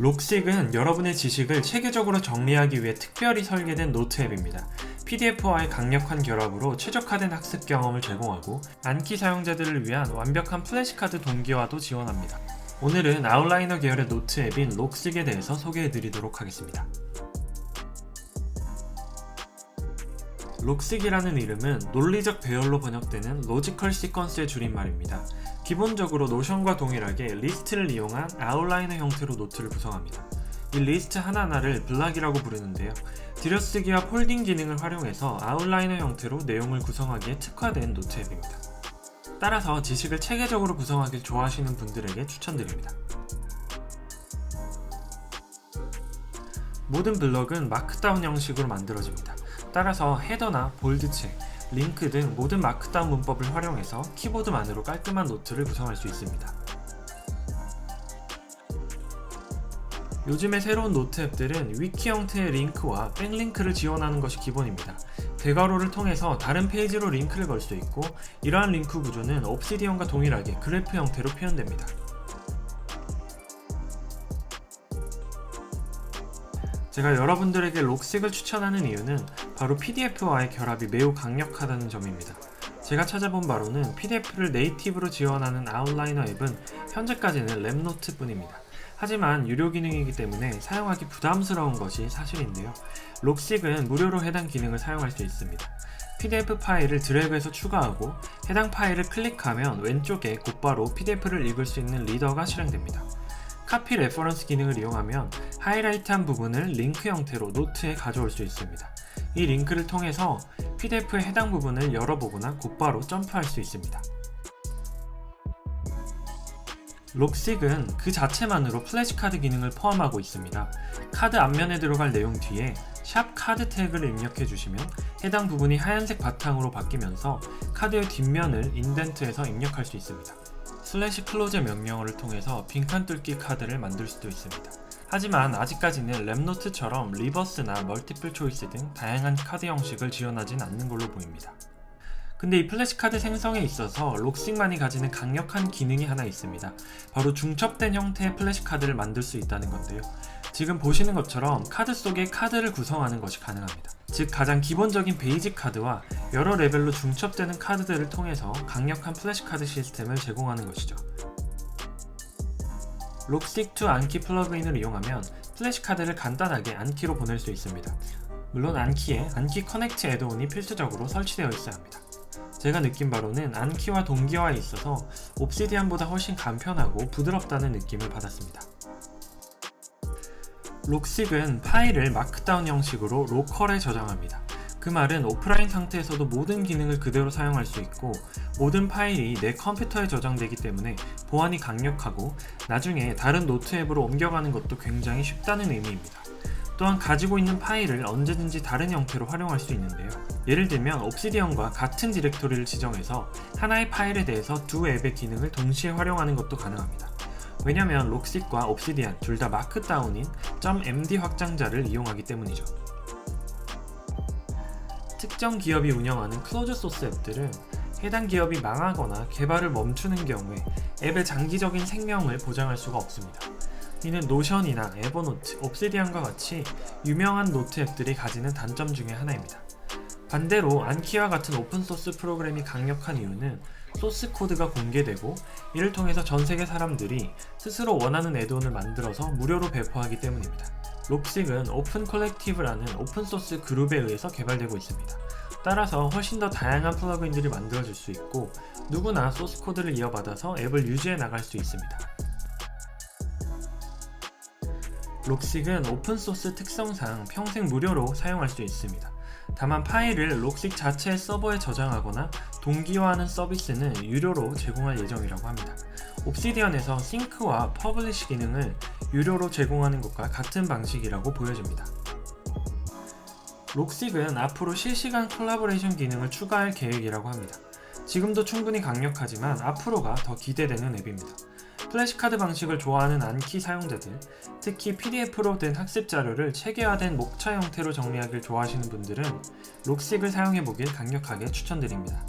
록식은 여러분의 지식을 체계적으로 정리하기 위해 특별히 설계된 노트 앱입니다. PDF와의 강력한 결합으로 최적화된 학습 경험을 제공하고 안키 사용자들을 위한 완벽한 플래시카드 동기화도 지원합니다. 오늘은 아웃라이너 계열의 노트 앱인 록식에 대해서 소개해 드리도록 하겠습니다. 록식이라는 이름은 논리적 배열로 번역되는 로지컬 시퀀스의 줄임말입니다. 기본적으로 노션과 동일하게 리스트를 이용한 아웃라이너 형태로 노트를 구성합니다. 이 리스트 하나하나를 블락이라고 부르는데요. 들여쓰기와 폴딩 기능을 활용해서 아웃라이너 형태로 내용을 구성하기에 특화된 노트 앱입니다. 따라서 지식을 체계적으로 구성하길 좋아하시는 분들에게 추천드립니다. 모든 블럭은 마크다운 형식으로 만들어집니다. 따라서 헤더나 볼드체, 링크 등 모든 마크다운 문법을 활용해서 키보드만으로 깔끔한 노트를 구성할 수 있습니다. 요즘의 새로운 노트 앱들은 위키 형태의 링크와 백링크를 지원하는 것이 기본입니다. 대괄호를 통해서 다른 페이지로 링크를 걸 수 있고 이러한 링크 구조는 옵시디언과 동일하게 그래프 형태로 표현됩니다. 제가 여러분들에게 록식을 추천하는 이유는 바로 PDF와의 결합이 매우 강력하다는 점입니다. 제가 찾아본 바로는 PDF를 네이티브로 지원하는 아웃라이너 앱은 현재까지는 랩노트 뿐입니다. 하지만 유료 기능이기 때문에 사용하기 부담스러운 것이 사실인데요. 록식은 무료로 해당 기능을 사용할 수 있습니다. PDF 파일을 드래그해서 추가하고 해당 파일을 클릭하면 왼쪽에 곧바로 PDF를 읽을 수 있는 리더가 실행됩니다. 카피 레퍼런스 기능을 이용하면 하이라이트한 부분을 링크 형태로 노트에 가져올 수 있습니다. 이 링크를 통해서 PDF의 해당 부분을 열어보거나 곧바로 점프할 수 있습니다. 록식은 그 자체만으로 플래시카드 기능을 포함하고 있습니다. 카드 앞면에 들어갈 내용 뒤에 샵 카드 태그를 입력해 주시면 해당 부분이 하얀색 바탕으로 바뀌면서 카드의 뒷면을 인덴트해서 입력할 수 있습니다. 슬래시 클로즈 명령어를 통해서 빈칸 뚫기 카드를 만들 수도 있습니다. 하지만 아직까지는 랩노트처럼 리버스나 멀티플 초이스 등 다양한 카드 형식을 지원하진 않는 걸로 보입니다. 근데 이 플래시카드 생성에 있어서 록식만이 가지는 강력한 기능이 하나 있습니다. 바로 중첩된 형태의 플래시카드를 만들 수 있다는 건데요. 지금 보시는 것처럼 카드 속에 카드를 구성하는 것이 가능합니다. 즉 가장 기본적인 베이직 카드와 여러 레벨로 중첩되는 카드들을 통해서 강력한 플래시카드 시스템을 제공하는 것이죠. 록식2 안키 플러그인을 이용하면 플래시카드를 간단하게 안키로 보낼 수 있습니다. 물론 안키에 안키 커넥트 애드온이 필수적으로 설치되어 있어야 합니다. 제가 느낀 바로는 안키와 동기화에 있어서 옵시디안보다 훨씬 간편하고 부드럽다는 느낌을 받았습니다. 록식은 파일을 마크다운 형식으로 로컬에 저장합니다. 그 말은 오프라인 상태에서도 모든 기능을 그대로 사용할 수 있고 모든 파일이 내 컴퓨터에 저장되기 때문에 보안이 강력하고 나중에 다른 노트 앱으로 옮겨가는 것도 굉장히 쉽다는 의미입니다. 또한 가지고 있는 파일을 언제든지 다른 형태로 활용할 수 있는데요. 예를 들면 옵시디언과 같은 디렉토리를 지정해서 하나의 파일에 대해서 두 앱의 기능을 동시에 활용하는 것도 가능합니다. 왜냐면 록식과 옵시디안 둘다 마크다운인 .md 확장자를 이용하기 때문이죠. 특정 기업이 운영하는 클로즈 소스 앱들은 해당 기업이 망하거나 개발을 멈추는 경우에 앱의 장기적인 생명을 보장할 수가 없습니다. 이는 노션이나 에버노트, 옵시디안과 같이 유명한 노트 앱들이 가지는 단점 중의 하나입니다. 반대로 안키와 같은 오픈소스 프로그램이 강력한 이유는 소스 코드가 공개되고 이를 통해서 전 세계 사람들이 스스로 원하는 애드온을 만들어서 무료로 배포하기 때문입니다. 록식은 오픈 콜렉티브라는 오픈소스 그룹에 의해서 개발되고 있습니다. 따라서 훨씬 더 다양한 플러그인들이 만들어질 수 있고 누구나 소스 코드를 이어받아서 앱을 유지해 나갈 수 있습니다. 록식은 오픈소스 특성상 평생 무료로 사용할 수 있습니다. 다만 파일을 록식 자체의 서버에 저장하거나 동기화하는 서비스는 유료로 제공할 예정이라고 합니다. 옵시디언에서 싱크와 퍼블리시 기능을 유료로 제공하는 것과 같은 방식이라고 보여집니다. 록식은 앞으로 실시간 콜라보레이션 기능을 추가할 계획이라고 합니다. 지금도 충분히 강력하지만 앞으로가 더 기대되는 앱입니다. 플래시카드 방식을 좋아하는 안키 사용자들, 특히 PDF로 된 학습 자료를 체계화된 목차 형태로 정리하길 좋아하시는 분들은 록식을 사용해보길 강력하게 추천드립니다.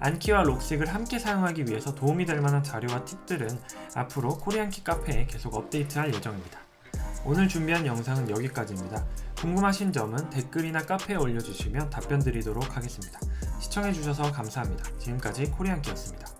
안키와 록식을 함께 사용하기 위해서 도움이 될 만한 자료와 팁들은 앞으로 코리안키 카페에 계속 업데이트할 예정입니다. 오늘 준비한 영상은 여기까지입니다. 궁금하신 점은 댓글이나 카페에 올려주시면 답변 드리도록 하겠습니다. 시청해주셔서 감사합니다. 지금까지 코리안키였습니다.